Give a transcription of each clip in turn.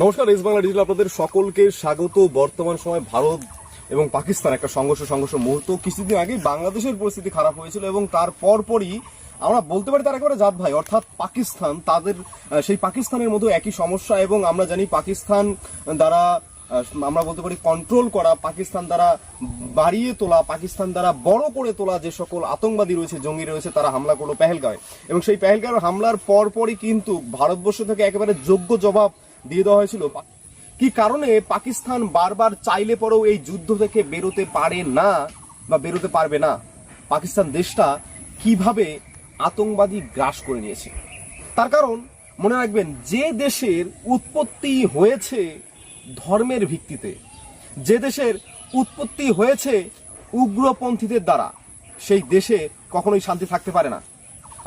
নমস্কার race Bangla digital আপনাদের সকলকে স্বাগত। বর্তমান সময় ভারত এবং পাকিস্তান একটা সংঘর্ষ সংঘর্ষ মুহূর্ত। কিছুদিন আগে বাংলাদেশের পরিস্থিতি খারাপ হয়েছিল এবং তার পরপরই আমরা বলতে পারি তার একেবারে জাত ভাই, অর্থাৎ পাকিস্তান, তাদের সেই পাকিস্তানের মধ্যে একই সমস্যা এবং আমরা জানি পাকিস্তান দ্বারা আমরা বলতে পারি কন্ট্রোল করা, পাকিস্তান দ্বারা বাড়িয়ে তোলা, পাকিস্তান দ্বারা বড় করে তোলা যে সকল আতঙ্কবাদী রয়েছে, জঙ্গি রয়েছে, তারা হামলা করল পেহেলগাঁয়ে। এবং সেই পেহেলগাঁয়ের হামলার পরপরই কিন্তু ভারতবর্ষ থেকে একেবারে যোগ্য জবাব দিয়ে দেওয়া হয়েছিল। কি কারণে পাকিস্তান বারবার চাইলে পরেও এই যুদ্ধ থেকে বেরোতে পারে না বা বেরোতে পারবে না? পাকিস্তান দেশটা কীভাবে আতঙ্কবাদী গ্রাস করে নিয়েছে? তার কারণ মনে রাখবেন, যে দেশের উৎপত্তি হয়েছে ধর্মের ভিত্তিতে, যে দেশের উৎপত্তি হয়েছে উগ্রপন্থীদের দ্বারা, সেই দেশে কখনোই শান্তি থাকতে পারে না।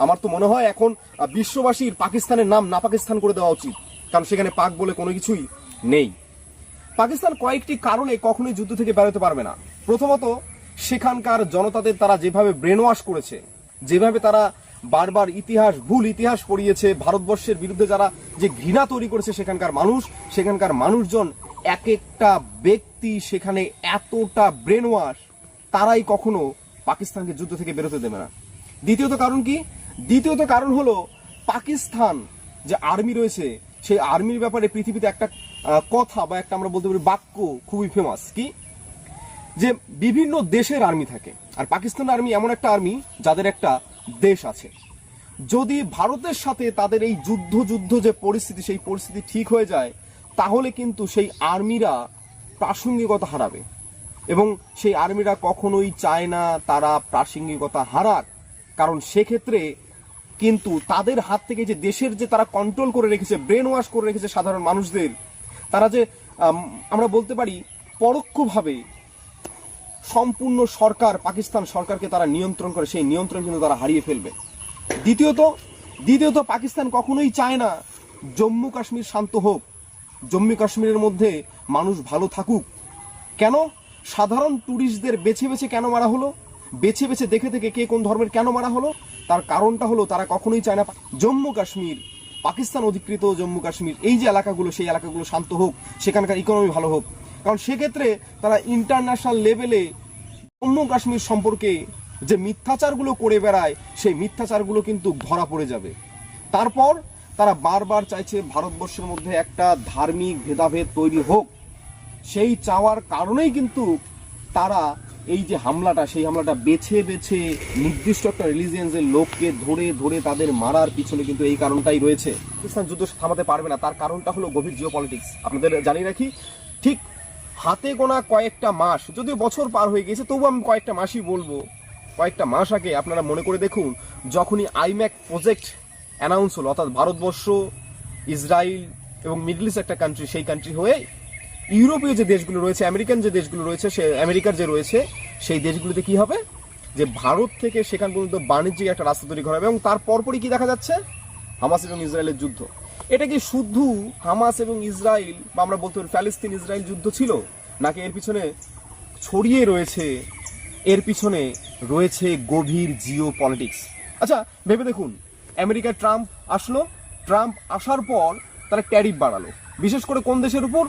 আমার তো মনে হয় এখন বিশ্ববাসীর পাকিস্তানের নাম না পাকিস্তান করে দেওয়া উচিত। কারণ সেখানে পাক বলে কোনো কিছুই নেই। পাকিস্তান কয়েকটি কারণে কখনোই যুদ্ধ থেকে বেরোতে পারবে না। প্রথমত, সেখানকার জনতাদের তারা যেভাবে ব্রেন ওয়াশ করেছে, যেভাবে তারা বারবার ইতিহাস, ভুল ইতিহাস পড়িয়েছে, ভারতবর্ষের বিরুদ্ধে যারা যে ঘৃণা তৈরি করেছে সেখানকার মানুষ, সেখানকার মানুষজন এক একটা ব্যক্তি সেখানে এতটা ব্রেন ওয়াশ তারাই কখনো পাকিস্তানকে যুদ্ধ থেকে বেরোতে দেবে না। দ্বিতীয়ত কারণ কি? দ্বিতীয়ত কারণ হলো, পাকিস্তান যে আর্মি রয়েছে সেই আর্মির ব্যাপারে পৃথিবীতে একটা কথা বা একটা আমরা বলতে পারি বাক্য খুবই ফেমাস কি? যে বিভিন্ন দেশের আর্মি থাকে। আর পাকিস্তান আর্মি এমন একটা আর্মি যাদের একটা দেশ আছে। যদি ভারতের সাথে তাদের এই যুদ্ধ যুদ্ধ যে পরিস্থিতি, সেই পরিস্থিতি ঠিক হয়ে যায়, তাহলে কিন্তু সেই আর্মিরা প্রাসঙ্গিকতা হারাবে। এবং সেই আর্মিরা কখনোই চায় না তারা প্রাসঙ্গিকতা হারাক। কারণ সেক্ষেত্রে কিন্তু তাদের হাত থেকে যে দেশের যে তারা কন্ট্রোল করে রেখেছে ব্রেন ওয়াশ করে রেখেছে সাধারণ মানুষদের, তারা যে আমরা বলতে পারি পরোক্ষভাবে সম্পূর্ণ সরকার, পাকিস্তান সরকারকে তারা নিয়ন্ত্রণ করে, সেই নিয়ন্ত্রণ কিন্তু তারা হারিয়ে ফেলবে। দ্বিতীয়ত দ্বিতীয়ত পাকিস্তান কখনোই চায় না জম্মু কাশ্মীর শান্ত হোক। জম্মু কাশ্মীরের মধ্যে মানুষ ভালো থাকুক। কেন? সাধারণ ট্যুরিস্টদের বেছে বেছে কেন মারা হলো? বেছে বেছে দেখে দেখে কে কোন ধর্মের কেন মারা হলো? তার কারণটা হলো তারা কখনোই চায় না জম্মু কাশ্মীর, পাকিস্তান অধিকৃত জম্মু কাশ্মীর, এই যে এলাকাগুলো, সেই এলাকাগুলো শান্ত হোক, সেখানকার ইকোনমি ভালো হোক। কারণ সেক্ষেত্রে তারা ইন্টারন্যাশনাল লেভেলে জম্মু কাশ্মীর সম্পর্কে যে মিথ্যাচারগুলো করে বেড়ায়, সেই মিথ্যাচারগুলো কিন্তু ধরা পড়ে যাবে। তারপর তারা বারবার চাইছে ভারতবর্ষের মধ্যে একটা ধার্মিক ভেদাভেদ তৈরি হোক। সেই চাওয়ার কারণেই কিন্তু তারা এই যে হামলাটা, সেই হামলাটা বেছে বেছে নির্দিষ্ট একটা রিলিজিয়ান্সের লোককে ধরে ধরে তাদের মারার পিছনে কিন্তু এই কারণটাই রয়েছে। পাকিস্তান যুদ্ধ থামাতে পারবে না, তার কারণটা হলো গভীর জিও পলিটিক্স আপনাদের জানিয়ে রাখি, ঠিক হাতে গোনা কয়েকটা মাস, যদিও বছর পার হয়ে গেছে তবু আমি কয়েকটা মাসই বলব। কয়েকটা মাস আগে আপনারা মনে করে দেখুন, যখনই আইম্যাক প্রজেক্ট অ্যানাউন্স হলো, অর্থাৎ ভারতবর্ষ ইসরায়েল এবং মিডল ইস্ট একটা কান্ট্রি সেই কান্ট্রি হয়ে ইউরোপীয় যে দেশগুলো রয়েছে, আমেরিকান যে দেশগুলো রয়েছে, সে আমেরিকার যে রয়েছে, সেই দেশগুলোতে কি হবে? যে ভারত থেকে সেখান পর্যন্ত বাণিজ্যিক একটা রাস্তা তৈরি করা হবে এবং তার পরপরই কি দেখা যাচ্ছে? হামাস এবং ইসরায়েলের যুদ্ধ। এটা কি শুধু হামাস এবং ইসরায়েল বা আমরা বলতে পারি প্যালেস্তিন ইসরায়েল যুদ্ধ ছিল? নাকি এর পিছনে ছড়িয়ে রয়েছে, এর পিছনে রয়েছে গভীর জিও পলিটিক্স আচ্ছা ভেবে দেখুন আমেরিকার ট্রাম্প আসলো। ট্রাম্প আসার পর তারা ট্যারিফ বাড়ালো। বিশেষ করে কোন দেশের উপর?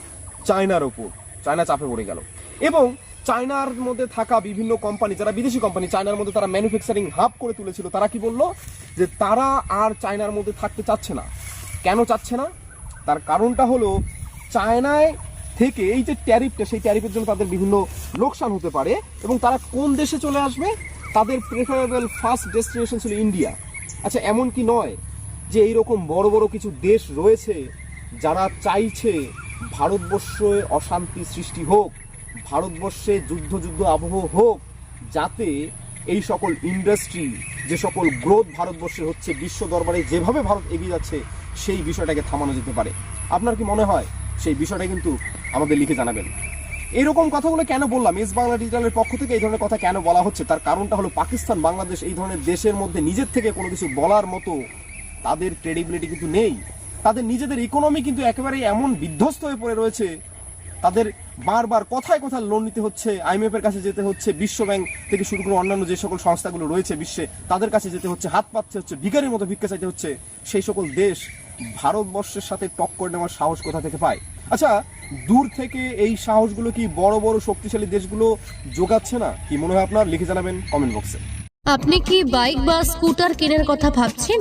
চায়নার ওপর। চায়না চাপে পড়ে গেল। এবং চায়নার মধ্যে থাকা বিভিন্ন কোম্পানি যারা বিদেশি কোম্পানি চায়নার মধ্যে তারা ম্যানুফ্যাকচারিং হাব করে তুলেছিল, তারা কি বলল যে তারা আর চায়নার মধ্যে থাকতে চাচ্ছে না। কেন চাচ্ছে না? তার কারণটা হলো চায়নায় থেকে এই যে ট্যারিফটা সেই ট্যারিফের জন্য তাদের বিভিন্ন লোকসান হতে পারে এবং তারা কোন দেশে চলে আসবে? তাদের প্রেফারেবল ফার্স্ট ডেস্টিনেশন ছিল ইন্ডিয়া আচ্ছা এমন কি নয় যে এইরকম বড় বড় কিছু দেশ রয়েছে যারা চাইছে ভারতবর্ষে অশান্তি সৃষ্টি হোক, ভারতবর্ষে যুদ্ধ যুদ্ধ আবহ হোক, যাতে এই সকল ইন্ডাস্ট্রি যে সকল গ্রোথ ভারতবর্ষে হচ্ছে, বিশ্ব দরবারে যেভাবে ভারত এগিয়ে যাচ্ছে, সেই বিষয়টাকে থামানো যেতে পারে। আপনার কি মনে হয়? সেই বিষয়টা কিন্তু আমাদের লিখে জানাবেন। এরকম কথাগুলো কেন বললাম? এস বাংলা ডিজিটালের পক্ষ থেকে এই ধরনের কথা কেন বলা হচ্ছে? তার কারণটা হলো পাকিস্তান, বাংলাদেশ এই ধরনের দেশের মধ্যে নিজের থেকে কোনো কিছু বলার মতো তাদের ক্রেডিবিলিটি কিন্তু নেই। তাদের নিজেদের ইকোনমি কিন্তু একেবারে এমন বিধ্বস্ত হয়ে পড়ে রয়েছে। তাদের বারবার কথায় কথা লোন নিতে হচ্ছে আইএমএফ এর কাছে যেতে হচ্ছে, বিশ্ব ব্যাংক থেকে শুরু করে অন্যান্য যে সকল সংস্থাগুলো রয়েছে বিশ্বে, তাদের কাছে যেতে হচ্ছে, হাত পাততে হচ্ছে, ভিখারির মতো ভিক্ষা চাইতে হচ্ছে। সেই সকল দেশ ভারতবর্ষের সাথে টক্কর নেওয়ার সাহস কোথা থেকে পায়? আচ্ছা দূর থেকে এই সাহসগুলো কি বড় বড়, শক্তিশালী দেশগুলো যোগাচ্ছে না? কি মনে হয় আপনার? লিখে জানাবেন কমেন্ট বক্সে। আপনি কি বাইক বা স্কুটার কেনার কথা ভাবছেন?